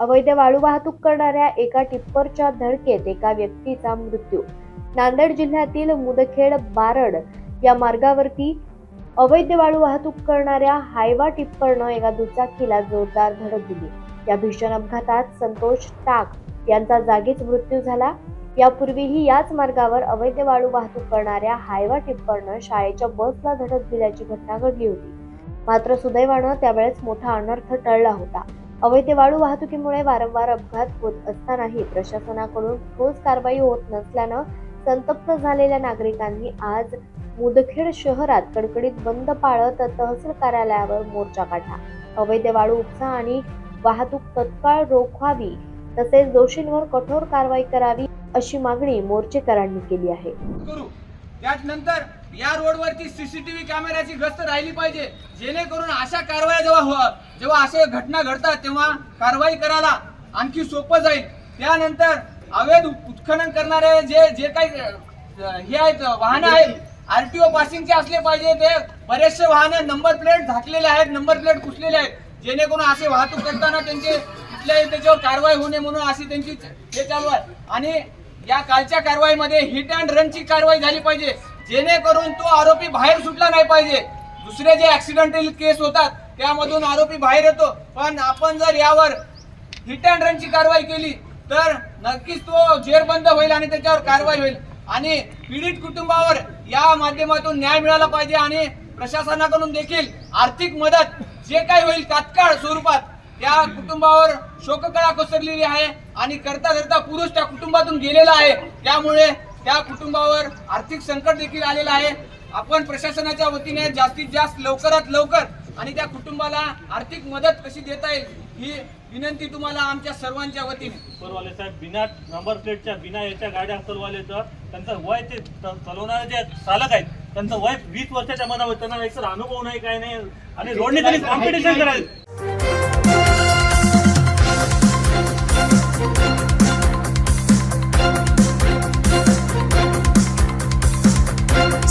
अवैध वाळू वाहतूक करणाऱ्या एका टिप्परच्या धडकेत एका व्यक्तीचा मृत्यू. नांदेड जिल्ह्यातील मुदखेड बारड या मार्गावरती अवैध वाळू वाहतूक करणाऱ्या हायवा टिप्परनं एका दुचाकीला जोरदार धडक दिली. या भीषण अपघातात संतोष टाक यांचा जागीच मृत्यू झाला. यापूर्वीही याच मार्गावर अवैध वाळू वाहतूक करणाऱ्या हायवा टिप्परनं शाळेच्या बसला धडक दिल्याची घटना घडली होती. मात्र सुदैवानं त्यावेळेस मोठा अनर्थ टळला होता. अवैध वाळू वाहतुकीमुळे वारंवार अपघात होत असतानाही प्रशासनाकडून ठोस कारवाई होत नसल्यानं संतप्त झालेल्या नागरिकांनी आज मुदखेड शहरात कडकडीत बंद पाळत तहसील कार्यालयावर मोर्चा काढला. अवैध वाळू उपसा आणि वाहतूक तत्काळ रोखवावी तसेच दोषींवर कठोर कारवाई करावी अशी मागणी मोर्चेकरांनी केली आहे. करू. त्यानंतर या रोडवरती सीसीटीव्ही कॅमेऱ्याची गस्त राहिली पाहिजे. जेणेकरून अशा कारवाया जेव्हा हो- जेव्हा असे घटना घडतात तेव्हा कारवाई करायला आणखी सोपं जाईल. त्यानंतर अवैध उत्खनन करणारे जे जे काही हे आहेत वाहनं आहेत आरटीओ पासिंगचे असले पाहिजे ते. बरेचसे वाहनं नंबर प्लेट झाकलेले आहेत नंबर प्लेट पुसलेले आहेत. जेणेकरून असे वाहतूक करताना त्यांचे कुठल्याही त्याच्यावर कारवाई होणे म्हणून अशी त्यांची हे चालू आहे. आणि या कालच्या कारवाईमध्ये हिट अँड रनची कारवाई झाली पाहिजे. जेणेकरून तो आरोपी बाहेर सुटला नाही पाहिजे. दुसरे जे ऍक्सिडेंटल केस होतात त्यामधून आरोपी बाहेर येतो. पण आपण जर यावर हिट अँड रनची कारवाई केली तर नक्कीच तो जेरबंद होईल आणि त्याच्यावर कारवाई होईल. आणि पीडित कुटुंबावर या माध्यमातून न्याय मिळाला पाहिजे आणि प्रशासनाकडून देखील आर्थिक मदत जे काही होईल तात्काळ स्वरूपात त्या कुटुंबावर शोककळा कोसरलेली आहे आणि करता करता पुरुष त्या कुटुंबातून गेलेला आहे. त्यामुळे त्या कुटुंबावर आर्थिक संकट देखील आलेलं आहे. आपण प्रशासनाच्या वतीने जास्तीत जास्त लवकरात लवकर आणि त्या कुटुंबाला आर्थिक मदत कशी देता येईल ही विनंती तुम्हाला आमच्या सर्वांच्या वतीने. परवाले साहेब बिना नंबर प्लेटच्या बिना याच्या गाड्या चालवालेचं त्यांचं वय ते च- चालवणारे जे चालक आहेत त्यांचं वय वीस वर्षाच्या मनावर त्यांना एक तर अनुभव नाही काय नाही. आणि रोडने त्यांनी कॉम्पिटिशन करायचं?